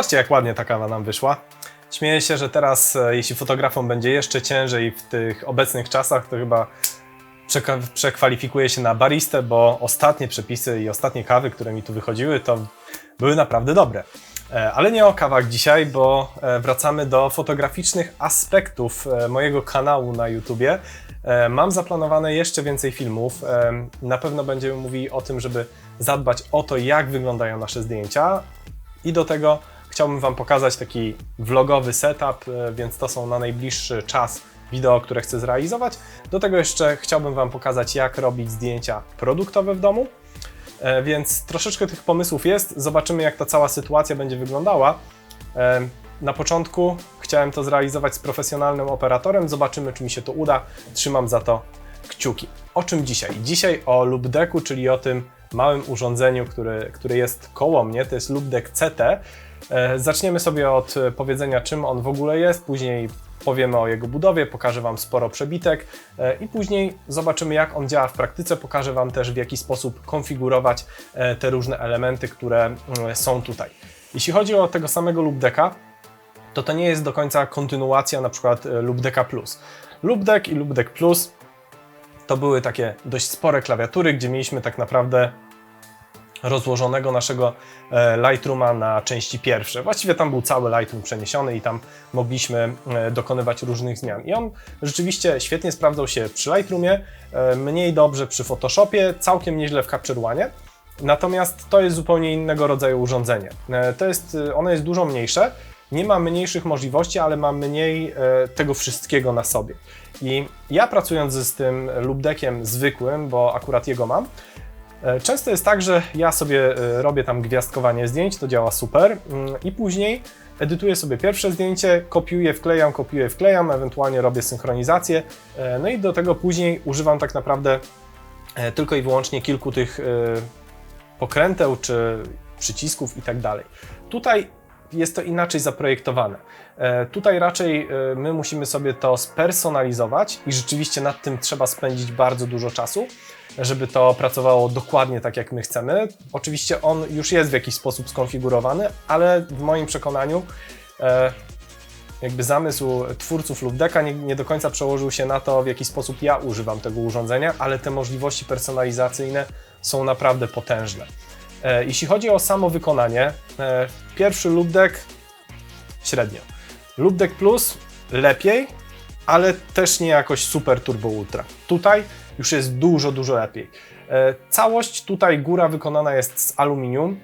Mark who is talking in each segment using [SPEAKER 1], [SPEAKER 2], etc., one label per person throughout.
[SPEAKER 1] Zobaczcie, jak ładnie ta kawa nam wyszła. Śmieję się, że teraz, e, jeśli fotografom będzie jeszcze ciężej w tych obecnych czasach, to chyba przekwalifikuję się na baristę, bo ostatnie przepisy i ostatnie kawy, które mi tu wychodziły, to były naprawdę dobre. E, Ale nie o kawach dzisiaj, bo e, wracamy do fotograficznych aspektów mojego kanału na YouTubie. Mam zaplanowane jeszcze więcej filmów. Na pewno będziemy mówili o tym, żeby zadbać o to, jak wyglądają nasze zdjęcia. I do tego chciałbym Wam pokazać taki vlogowy setup, e, więc to są na najbliższy czas wideo, które chcę zrealizować. Do tego jeszcze chciałbym Wam pokazać, jak robić zdjęcia produktowe w domu. E, Więc troszeczkę tych pomysłów jest. Zobaczymy, jak ta cała sytuacja będzie wyglądała. E, Na początku chciałem to zrealizować z profesjonalnym operatorem. Zobaczymy, czy mi się to uda. Trzymam za to kciuki. O czym dzisiaj? Dzisiaj o Lubdeku, czyli o tym małym urządzeniu, który, który jest koło mnie. To jest Lubdek CT. E, Zaczniemy sobie od e, powiedzenia, czym on w ogóle jest. Później powiemy o jego budowie, pokażę Wam sporo przebitek e, i później zobaczymy, jak on działa w praktyce. Pokażę Wam też, w jaki sposób konfigurować te różne elementy, które są tutaj. Jeśli chodzi o tego samego Lubdeka, to to nie jest do końca kontynuacja na przykład Lubdeka Plus. Lubdek i Lubdek Plus to były takie dość spore klawiatury, gdzie mieliśmy tak naprawdę rozłożonego naszego e, Lightrooma na części pierwsze. Właściwie tam był cały Lightroom przeniesiony i tam mogliśmy e, dokonywać różnych zmian. I on rzeczywiście świetnie sprawdzał się przy Lightroomie, e, mniej dobrze przy Photoshopie, całkiem nieźle w Capture One. Natomiast to jest zupełnie innego rodzaju urządzenie. To jest, ono jest dużo mniejsze, nie ma mniejszych możliwości, ale ma mniej tego wszystkiego na sobie. I ja pracując z tym lubdekiem zwykłym, bo akurat jego mam, często jest tak, że ja sobie e, robię tam gwiazdkowanie zdjęć, to działa super mm, i później edytuję sobie pierwsze zdjęcie, kopiuję, wklejam, kopiuję, wklejam, ewentualnie robię synchronizację, e, no i do tego później używam tak naprawdę e, tylko i wyłącznie kilku tych e, pokręteł czy przycisków i tak dalej. Tutaj jest to inaczej zaprojektowane. E, Tutaj raczej e, my musimy sobie to spersonalizować i rzeczywiście nad tym trzeba spędzić bardzo dużo czasu, żeby to pracowało dokładnie tak, jak my chcemy. Oczywiście on już jest w jakiś sposób skonfigurowany, ale w moim przekonaniu e, jakby zamysł twórców Lubdeka nie, nie do końca przełożył się na to, w jaki sposób ja używam tego urządzenia, ale te możliwości personalizacyjne są naprawdę potężne. E, Jeśli chodzi o samo wykonanie, e, pierwszy Lubdek średnio. Lubdek Plus lepiej, ale też nie jakoś super turbo ultra. Tutaj już jest dużo, dużo lepiej. E, Całość tutaj góra wykonana jest z aluminium.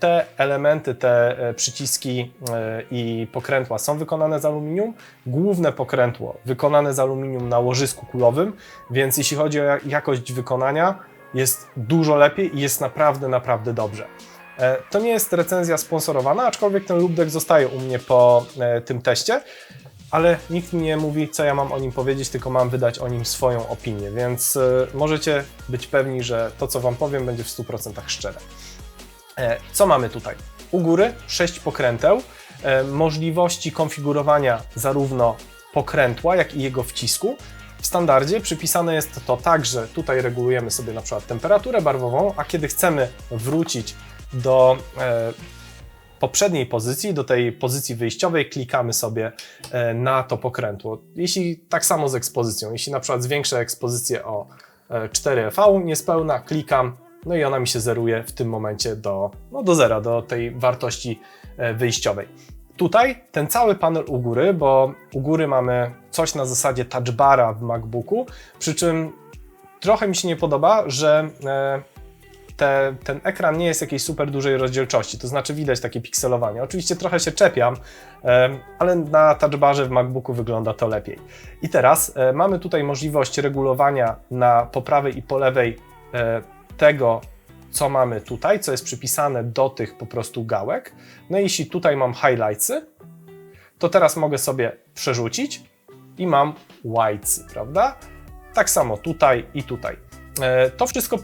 [SPEAKER 1] Te elementy, te e, przyciski e, i pokrętła są wykonane z aluminium. Główne pokrętło wykonane z aluminium na łożysku kulowym, więc jeśli chodzi o ja- jakość wykonania, jest dużo lepiej i jest naprawdę, naprawdę dobrze. To nie jest recenzja sponsorowana, aczkolwiek ten lubdek zostaje u mnie po tym teście, ale nikt mi nie mówi, co ja mam o nim powiedzieć, tylko mam wydać o nim swoją opinię, więc e, możecie być pewni, że to, co Wam powiem, będzie w 100% szczere. E, Co mamy tutaj? U góry 6 pokręteł, e, możliwości konfigurowania zarówno pokrętła, jak i jego wcisku. W standardzie przypisane jest to tak, że tutaj regulujemy sobie na przykład temperaturę barwową, a kiedy chcemy wrócić do poprzedniej pozycji, do tej pozycji wyjściowej, klikamy sobie e, na to pokrętło. Jeśli tak samo z ekspozycją, jeśli na przykład zwiększę ekspozycję o e, 4V niespełna, klikam, no i ona mi się zeruje w tym momencie do, no do zera, do tej wartości e, wyjściowej. Tutaj ten cały panel u góry, bo u góry mamy coś na zasadzie touchbara w MacBooku, przy czym trochę mi się nie podoba, że e, te, ten ekran nie jest jakiejś super dużej rozdzielczości, to znaczy widać takie pikselowanie. Oczywiście trochę się czepiam, ale na touchbarze w MacBooku wygląda to lepiej. I teraz e, mamy tutaj możliwość regulowania na po prawej i po lewej e, tego, co mamy tutaj, co jest przypisane do tych po prostu gałek. No i jeśli tutaj mam highlightsy, to teraz mogę sobie przerzucić i mam whitesy, prawda? Tak samo tutaj i tutaj. E, To wszystko e,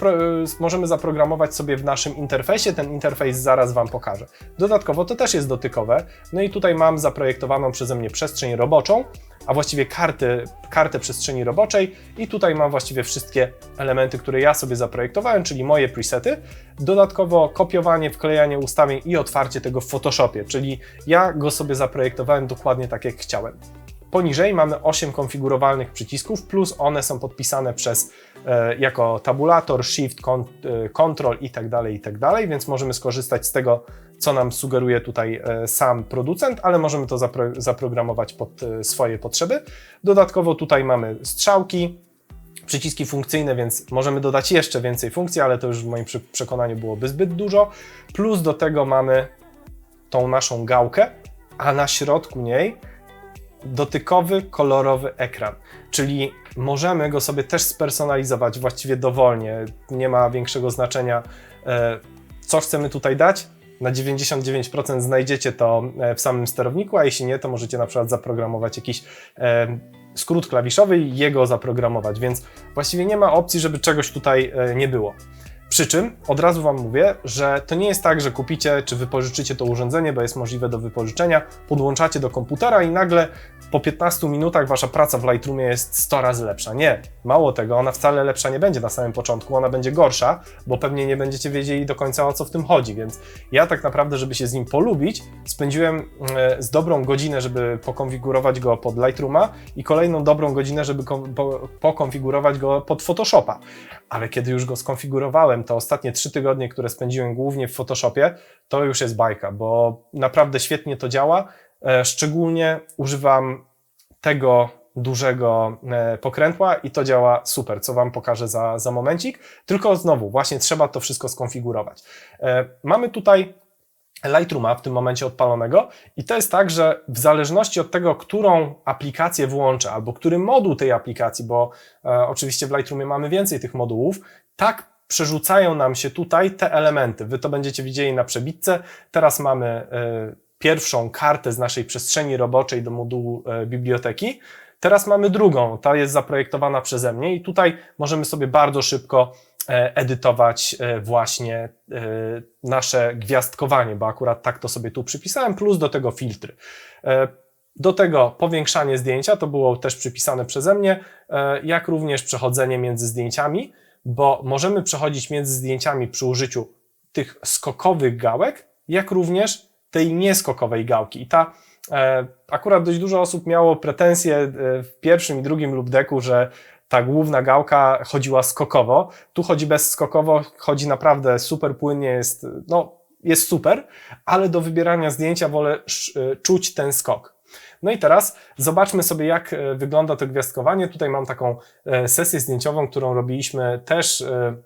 [SPEAKER 1] możemy zaprogramować sobie w naszym interfejsie, ten interfejs zaraz Wam pokażę. Dodatkowo to też jest dotykowe, no i tutaj mam zaprojektowaną przeze mnie przestrzeń roboczą, a właściwie karty, kartę przestrzeni roboczej i tutaj mam właściwie wszystkie elementy, które ja sobie zaprojektowałem, czyli moje presety. Dodatkowo kopiowanie, wklejanie ustawień i otwarcie tego w Photoshopie, czyli ja go sobie zaprojektowałem dokładnie tak jak chciałem. Poniżej mamy 8 konfigurowalnych przycisków, plus one są podpisane przez e, jako tabulator, shift, kon, e, control i tak dalej, i tak więc możemy skorzystać z tego, co nam sugeruje tutaj e, sam producent, ale możemy to zapro, zaprogramować pod swoje potrzeby. Dodatkowo tutaj mamy strzałki, przyciski funkcyjne, więc możemy dodać jeszcze więcej funkcji, ale to już w moim przekonaniu byłoby zbyt dużo. Plus do tego mamy tą naszą gałkę, a na środku niej dotykowy, kolorowy ekran, czyli możemy go sobie też spersonalizować właściwie dowolnie. Nie ma większego znaczenia, e, co chcemy tutaj dać. Na 99% znajdziecie to e, w samym sterowniku, a jeśli nie, to możecie na przykład zaprogramować jakiś e, skrót klawiszowy i jego zaprogramować, więc właściwie nie ma opcji, żeby czegoś tutaj nie było. Przy czym od razu Wam mówię, że to nie jest tak, że kupicie czy wypożyczycie to urządzenie, bo jest możliwe do wypożyczenia, podłączacie do komputera i nagle po 15 minutach Wasza praca w Lightroomie jest 100 razy lepsza. Nie, mało tego, ona wcale lepsza nie będzie na samym początku, ona będzie gorsza, bo pewnie nie będziecie wiedzieli do końca o co w tym chodzi, więc ja tak naprawdę, żeby się z nim polubić, spędziłem e, z dobrą godzinę, żeby pokonfigurować go pod Lightrooma i kolejną dobrą godzinę, żeby pokonfigurować go pod Photoshopa. Ale kiedy już go skonfigurowałem, to ostatnie trzy tygodnie, które spędziłem głównie w Photoshopie, to już jest bajka, bo naprawdę świetnie to działa. E, Szczególnie używam tego dużego e, pokrętła i to działa super, co Wam pokażę za, za momencik. Tylko znowu, właśnie trzeba to wszystko skonfigurować. E, Mamy tutaj Lightrooma w tym momencie odpalonego i to jest tak, że w zależności od tego, którą aplikację włączę albo który moduł tej aplikacji, bo e, oczywiście w Lightroomie mamy więcej tych modułów, tak przerzucają nam się tutaj te elementy. Wy to będziecie widzieli na przebitce. Teraz mamy e, pierwszą kartę z naszej przestrzeni roboczej do modułu e, biblioteki. Teraz mamy drugą, ta jest zaprojektowana przeze mnie i tutaj możemy sobie bardzo szybko e, edytować właśnie nasze gwiazdkowanie, bo akurat tak to sobie tu przypisałem, plus do tego filtry. Do tego powiększanie zdjęcia, to było też przypisane przeze mnie, jak również przechodzenie między zdjęciami, bo możemy przechodzić między zdjęciami przy użyciu tych skokowych gałek, jak również tej nieskokowej gałki. I ta e, akurat dość dużo osób miało pretensje e, w pierwszym i drugim lub deku, że ta główna gałka chodziła skokowo. Tu chodzi bezskokowo, chodzi naprawdę super płynnie, jest, no, jest super, ale do wybierania zdjęcia wolę e, czuć ten skok. No i teraz zobaczmy sobie, jak e, wygląda to gwiazdkowanie. Tutaj mam taką e, sesję zdjęciową, którą robiliśmy też e,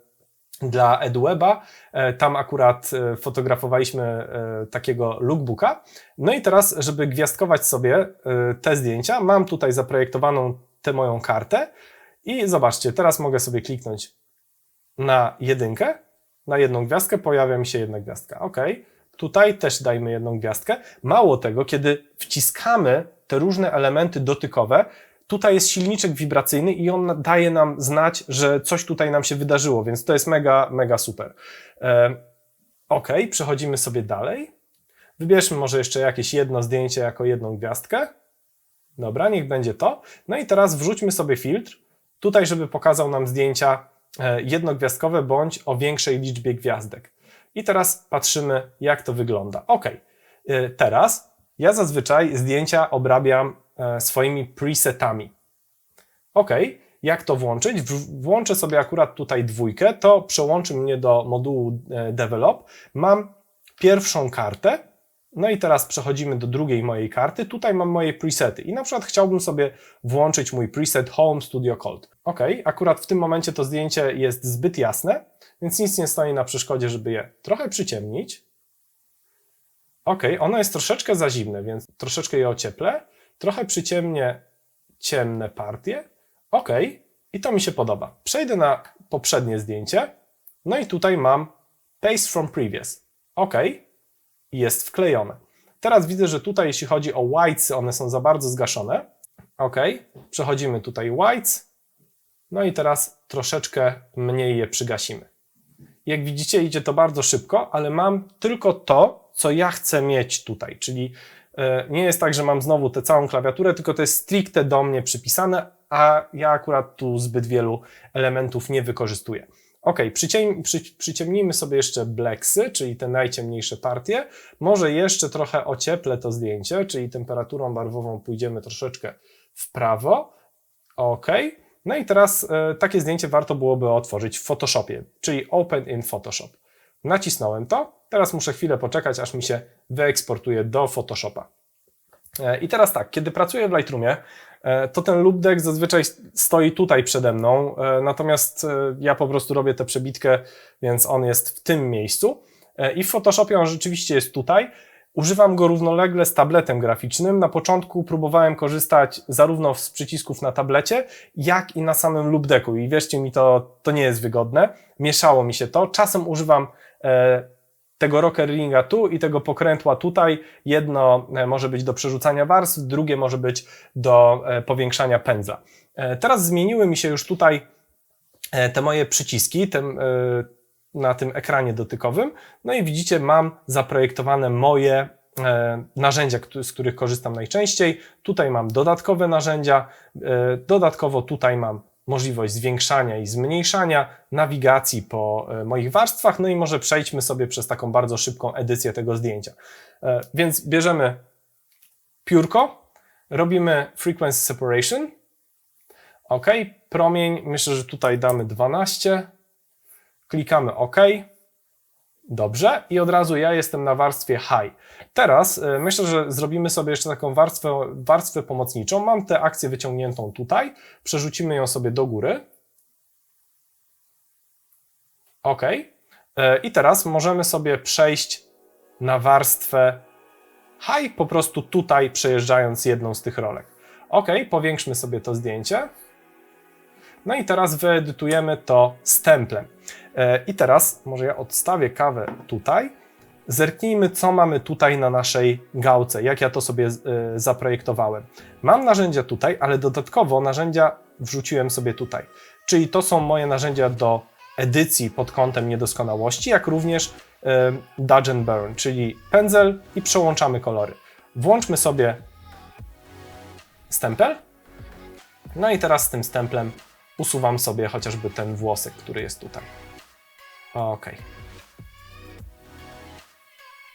[SPEAKER 1] dla EduWeba. Tam akurat fotografowaliśmy takiego lookbooka. No i teraz, żeby gwiazdkować sobie te zdjęcia, mam tutaj zaprojektowaną tę moją kartę i zobaczcie, teraz mogę sobie kliknąć na jedynkę, na jedną gwiazdkę, pojawia mi się jedna gwiazdka. OK. Tutaj też dajmy jedną gwiazdkę. Mało tego, kiedy wciskamy te różne elementy dotykowe, tutaj jest silniczek wibracyjny i on daje nam znać, że coś tutaj nam się wydarzyło, więc to jest mega, mega super. OK, przechodzimy sobie dalej. Wybierzmy może jeszcze jakieś jedno zdjęcie jako jedną gwiazdkę. Dobra, niech będzie to. No i teraz wrzućmy sobie filtr, tutaj, żeby pokazał nam zdjęcia e, jednogwiazdkowe bądź o większej liczbie gwiazdek. I teraz patrzymy, jak to wygląda. OK, e, teraz ja zazwyczaj zdjęcia obrabiam e, swoimi presetami. OK, jak to włączyć? Włączę sobie akurat tutaj dwójkę, to przełączy mnie do modułu e, Develop. Mam pierwszą kartę, no i teraz przechodzimy do drugiej mojej karty. Tutaj mam moje presety i na przykład chciałbym sobie włączyć mój preset Home Studio Cold. OK, akurat w tym momencie to zdjęcie jest zbyt jasne, więc nic nie stoi na przeszkodzie, żeby je trochę przyciemnić. OK, ono jest troszeczkę za zimne, więc troszeczkę je ocieplę. Trochę przyciemnię ciemne partie. OK, i to mi się podoba. Przejdę na poprzednie zdjęcie. No i tutaj mam Paste from Previous. OK, jest wklejone. Teraz widzę, że tutaj, jeśli chodzi o whites, one są za bardzo zgaszone. OK, przechodzimy tutaj whites. No i teraz troszeczkę mniej je przygasimy. Jak widzicie, idzie to bardzo szybko, ale mam tylko to, co ja chcę mieć tutaj, czyli e, nie jest tak, że mam znowu tę całą klawiaturę, tylko to jest stricte do mnie przypisane, a ja akurat tu zbyt wielu elementów nie wykorzystuję. Ok, przyciemnijmy, przy, przyciemnijmy sobie jeszcze bleksy, czyli te najciemniejsze partie. Może jeszcze trochę ocieplę to zdjęcie, czyli temperaturą barwową pójdziemy troszeczkę w prawo. Ok. No i teraz e, takie zdjęcie warto byłoby otworzyć w Photoshopie, czyli Open in Photoshop. Nacisnąłem to, teraz muszę chwilę poczekać, aż mi się wyeksportuje do Photoshopa. E, I teraz tak, kiedy pracuję w Lightroomie, to ten loop deck zazwyczaj stoi tutaj przede mną, e, natomiast ja po prostu robię tę przebitkę, więc on jest w tym miejscu. I w Photoshopie on rzeczywiście jest tutaj. Używam go równolegle z tabletem graficznym. Na początku próbowałem korzystać zarówno z przycisków na tablecie, jak i na samym loop decku. I wierzcie mi, to, to nie jest wygodne. Mieszało mi się to. Czasem używam tego rockerlinga tu i tego pokrętła tutaj. Jedno e, może być do przerzucania warstw, drugie może być do e, powiększania pędzla. E, teraz zmieniły mi się już tutaj te moje przyciski ten, na tym ekranie dotykowym. No i widzicie, mam zaprojektowane moje narzędzia, z których korzystam najczęściej. Tutaj mam dodatkowe narzędzia, dodatkowo tutaj mam możliwość zwiększania i zmniejszania, nawigacji po e, moich warstwach, no i może przejdźmy sobie przez taką bardzo szybką edycję tego zdjęcia. E, więc bierzemy piórko, robimy frequency separation, OK, promień, myślę, że tutaj damy 12, klikamy OK, Dobrze, i od razu ja jestem na warstwie high. Teraz y, myślę, że zrobimy sobie jeszcze taką warstwę, warstwę pomocniczą. Mam tę akcję wyciągniętą tutaj, przerzucimy ją sobie do góry. OK. I teraz możemy sobie przejść na warstwę high, po prostu tutaj przejeżdżając jedną z tych rolek. OK, powiększmy sobie to zdjęcie. No i teraz wyedytujemy to stemplem. E, I teraz może ja odstawię kawę tutaj. Zerknijmy, co mamy tutaj na naszej gałce, jak ja to sobie e, zaprojektowałem. Mam narzędzia tutaj, ale dodatkowo narzędzia wrzuciłem sobie tutaj. Czyli to są moje narzędzia do edycji pod kątem niedoskonałości, jak również e, Dodge and Burn, czyli pędzel i przełączamy kolory. Włączmy sobie stempel. No i teraz z tym stemplem usuwam sobie chociażby ten włosek, który jest tutaj. Ok.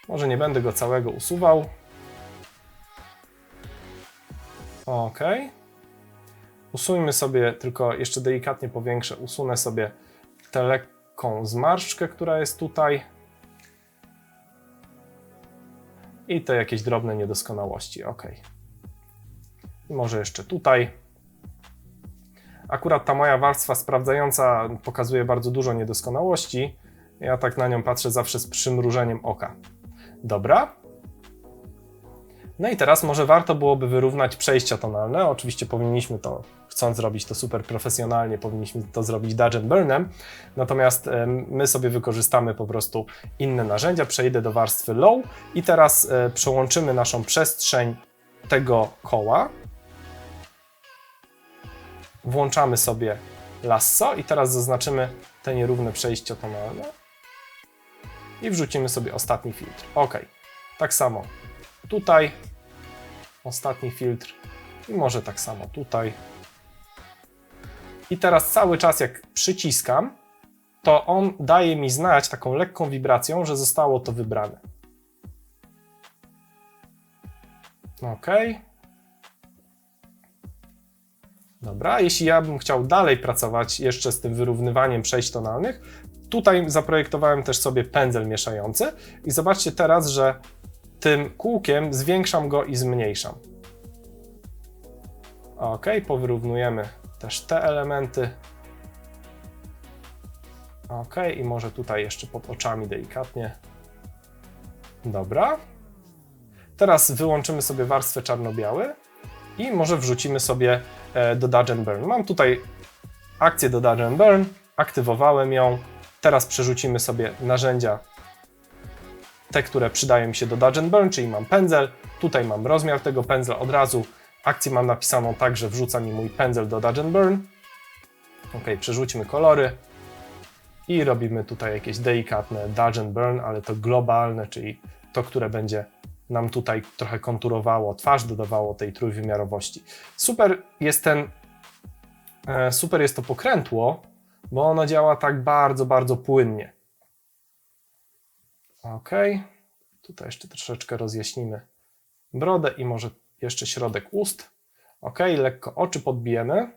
[SPEAKER 1] Może nie będę go całego usuwał. Ok. Usuńmy sobie, tylko jeszcze delikatnie powiększę, usunę sobie tę lekką zmarszczkę, która jest tutaj. I te jakieś drobne niedoskonałości. Ok. może jeszcze tutaj. Akurat ta moja warstwa sprawdzająca pokazuje bardzo dużo niedoskonałości. Ja tak na nią patrzę zawsze z przymrużeniem oka. Dobra. No i teraz może warto byłoby wyrównać przejścia tonalne. Oczywiście powinniśmy to, chcąc zrobić to super profesjonalnie, powinniśmy to zrobić Dodge Burnem. Natomiast my sobie wykorzystamy po prostu inne narzędzia. Przejdę do warstwy Low i teraz e, przełączymy naszą przestrzeń tego koła włączamy sobie lasso i teraz zaznaczymy te nierówne przejście tonalne i wrzucimy sobie ostatni filtr. OK. Tak samo tutaj ostatni filtr i może tak samo tutaj. I teraz cały czas jak przyciskam, to on daje mi znać taką lekką wibracją, że zostało to wybrane. OK. Dobra, jeśli ja bym chciał dalej pracować jeszcze z tym wyrównywaniem przejść tonalnych, tutaj zaprojektowałem też sobie pędzel mieszający i zobaczcie teraz, że tym kółkiem zwiększam go i zmniejszam. Ok, powyrównujemy też te elementy. Ok, i może tutaj jeszcze pod oczami delikatnie. Dobra. Teraz wyłączymy sobie warstwę czarno-biały i może wrzucimy sobie do Dodge Burn. Mam tutaj akcję do Dodge Burn, aktywowałem ją. Teraz przerzucimy sobie narzędzia, te, które przydają mi się do Dodge Burn, czyli mam pędzel, tutaj mam rozmiar tego pędzla od razu. Akcję mam napisaną tak, że wrzuca mi mój pędzel do Dodge Burn. Ok, przerzućmy kolory i robimy tutaj jakieś delikatne dodge burn, ale to globalne, czyli to, które będzie nam tutaj trochę konturowało twarz, dodawało tej trójwymiarowości. Super jest ten, e, super jest to pokrętło, bo ono działa tak bardzo, bardzo płynnie. Ok, tutaj jeszcze troszeczkę rozjaśnimy brodę i może jeszcze środek ust. Ok, lekko oczy podbijemy.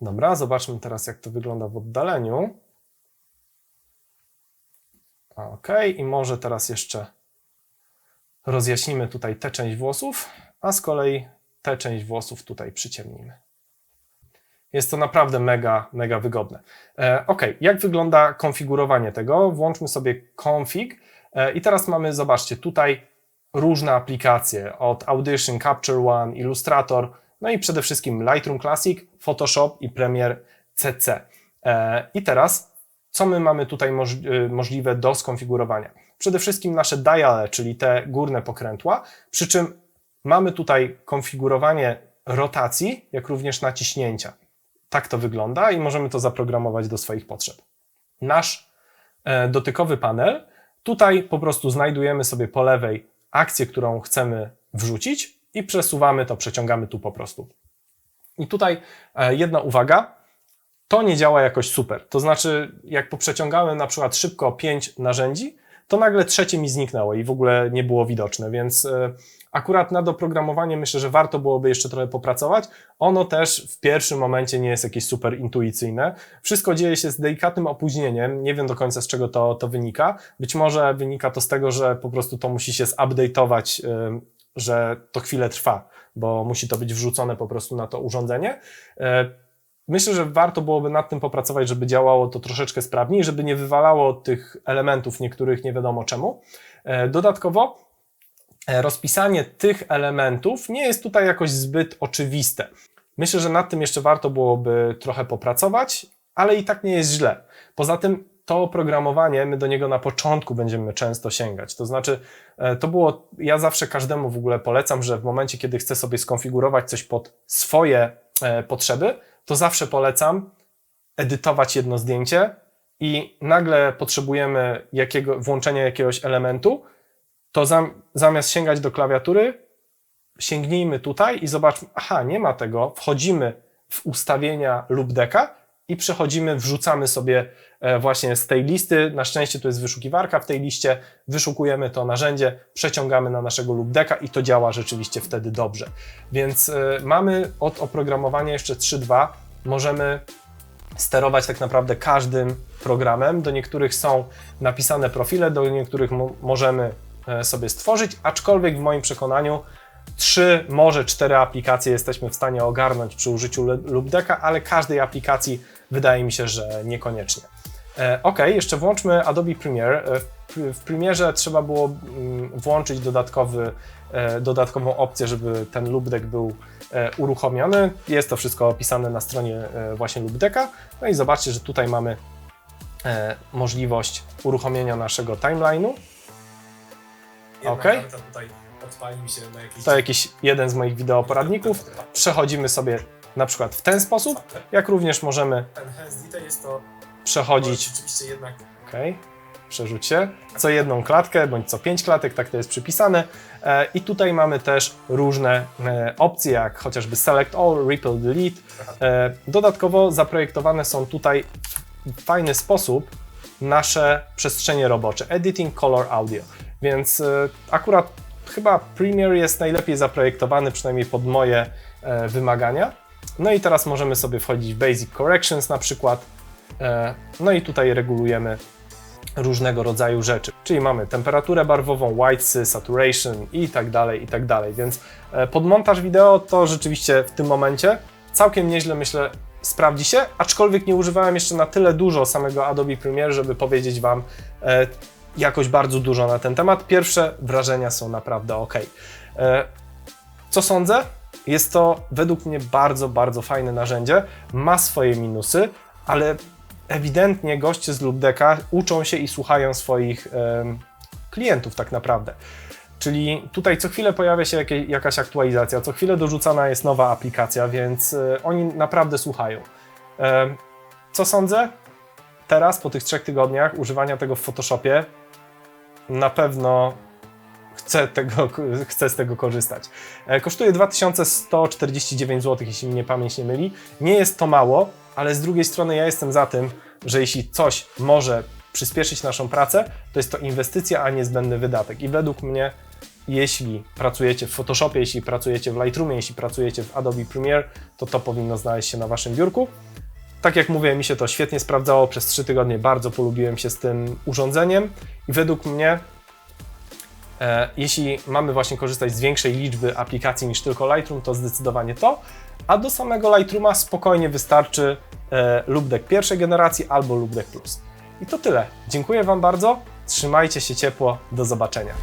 [SPEAKER 1] Dobra, zobaczmy teraz, jak to wygląda w oddaleniu. Ok, i może teraz jeszcze rozjaśnimy tutaj tę część włosów, a z kolei tę część włosów tutaj przyciemnimy. Jest to naprawdę mega, mega wygodne. E, ok, jak wygląda konfigurowanie tego? Włączmy sobie config e, i teraz mamy, zobaczcie, tutaj różne aplikacje od Audition, Capture One, Illustrator, no i przede wszystkim Lightroom Classic, Photoshop i Premiere CC. E, I teraz, co my mamy tutaj e, możliwe do skonfigurowania? Przede wszystkim nasze diale, czyli te górne pokrętła, przy czym mamy tutaj konfigurowanie rotacji, jak również naciśnięcia. Tak to wygląda i możemy to zaprogramować do swoich potrzeb. Nasz e, dotykowy panel, tutaj po prostu znajdujemy sobie po lewej akcję, którą chcemy wrzucić i przesuwamy to, przeciągamy tu po prostu. I tutaj e, jedna uwaga, to nie działa jakoś super. To znaczy, jak poprzeciągałem na przykład szybko pięć narzędzi, to nagle trzecie mi zniknęło i w ogóle nie było widoczne, więc e, akurat nad oprogramowaniem myślę, że warto byłoby jeszcze trochę popracować. Ono też w pierwszym momencie nie jest jakieś super intuicyjne. Wszystko dzieje się z delikatnym opóźnieniem, nie wiem do końca z czego to, to wynika. Być może wynika to z tego, że po prostu to musi się zupdate'ować, e, że to chwilę trwa, bo musi to być wrzucone po prostu na to urządzenie. Myślę, że warto byłoby nad tym popracować, żeby działało to troszeczkę sprawniej, żeby nie wywalało tych elementów niektórych nie wiadomo czemu. E, dodatkowo e, rozpisanie tych elementów nie jest tutaj jakoś zbyt oczywiste. Myślę, że nad tym jeszcze warto byłoby trochę popracować, ale i tak nie jest źle. Poza tym to oprogramowanie, my do niego na początku będziemy często sięgać. To znaczy, e, to było, ja zawsze każdemu w ogóle polecam, że w momencie, kiedy chcę sobie skonfigurować coś pod swoje potrzeby, to zawsze polecam edytować jedno zdjęcie i nagle potrzebujemy jakiego, włączenia jakiegoś elementu, to zam, zamiast sięgać do klawiatury, sięgnijmy tutaj i zobaczmy, aha, nie ma tego, wchodzimy w ustawienia lub deka i przechodzimy, wrzucamy sobie właśnie z tej listy, na szczęście to jest wyszukiwarka w tej liście, wyszukujemy to narzędzie, przeciągamy na naszego lub deka i to działa rzeczywiście wtedy dobrze. Więc e, mamy od oprogramowania jeszcze 3.2, możemy sterować tak naprawdę każdym programem. Do niektórych są napisane profile, do niektórych możemy e, sobie stworzyć, aczkolwiek w moim przekonaniu trzy, może cztery aplikacje jesteśmy w stanie ogarnąć przy użyciu LoopDecka, ale każdej aplikacji wydaje mi się, że niekoniecznie. E, ok, jeszcze włączmy Adobe Premiere. E, w Premierze trzeba było mm, włączyć dodatkowy, e, dodatkową opcję, żeby ten LoopDeck był uruchomiony. Jest to wszystko opisane na stronie właśnie LoopDecka. No i zobaczcie, że tutaj mamy możliwość uruchomienia naszego timeline'u. Ok. To jakiś jeden z moich wideoporadników. Przechodzimy sobie na przykład w ten sposób, jak również możemy przechodzić. Rzeczywiście jednak. Okay. Przerzucie co jedną klatkę bądź co pięć klatek, tak to jest przypisane. E, I tutaj mamy też różne e, opcje, jak chociażby Select All, Ripple Delete. E, dodatkowo zaprojektowane są tutaj w fajny sposób nasze przestrzenie robocze, editing, color, audio. Więc akurat chyba Premiere jest najlepiej zaprojektowany, przynajmniej pod moje wymagania. No i teraz możemy sobie wchodzić w Basic Corrections na przykład. E, no i tutaj regulujemy różnego rodzaju rzeczy, czyli mamy temperaturę barwową, whitesy, saturation i tak dalej, i tak dalej. Więc e, pod montaż wideo to rzeczywiście w tym momencie całkiem nieźle myślę sprawdzi się, aczkolwiek nie używałem jeszcze na tyle dużo samego Adobe Premiere, żeby powiedzieć Wam e, jakoś bardzo dużo na ten temat. Pierwsze wrażenia są naprawdę ok. Co sądzę? Jest to według mnie bardzo, bardzo fajne narzędzie. Ma swoje minusy, ale ewidentnie goście z Lubdeka uczą się i słuchają swoich klientów tak naprawdę. Czyli tutaj co chwilę pojawia się jakie, jakaś aktualizacja, co chwilę dorzucana jest nowa aplikacja, więc y, oni naprawdę słuchają. Co sądzę? Teraz, po tych trzech tygodniach używania tego w Photoshopie, na pewno chcę, tego, chcę z tego korzystać. E, Kosztuje 2149 zł, jeśli mnie pamięć nie myli. Nie jest to mało, ale z drugiej strony ja jestem za tym, że jeśli coś może przyspieszyć naszą pracę, to jest to inwestycja, a nie zbędny wydatek. I według mnie, jeśli pracujecie w Photoshopie, jeśli pracujecie w Lightroomie, jeśli pracujecie w Adobe Premiere, to to powinno znaleźć się na Waszym biurku. Tak jak mówię, mi się to świetnie sprawdzało przez 3 tygodnie, bardzo polubiłem się z tym urządzeniem i według mnie Jeśli mamy właśnie korzystać z większej liczby aplikacji niż tylko Lightroom, to zdecydowanie to. A do samego Lightrooma spokojnie wystarczy e, LoopDeck pierwszej generacji albo LoopDeck Plus. I to tyle. Dziękuję Wam bardzo. Trzymajcie się ciepło. Do zobaczenia.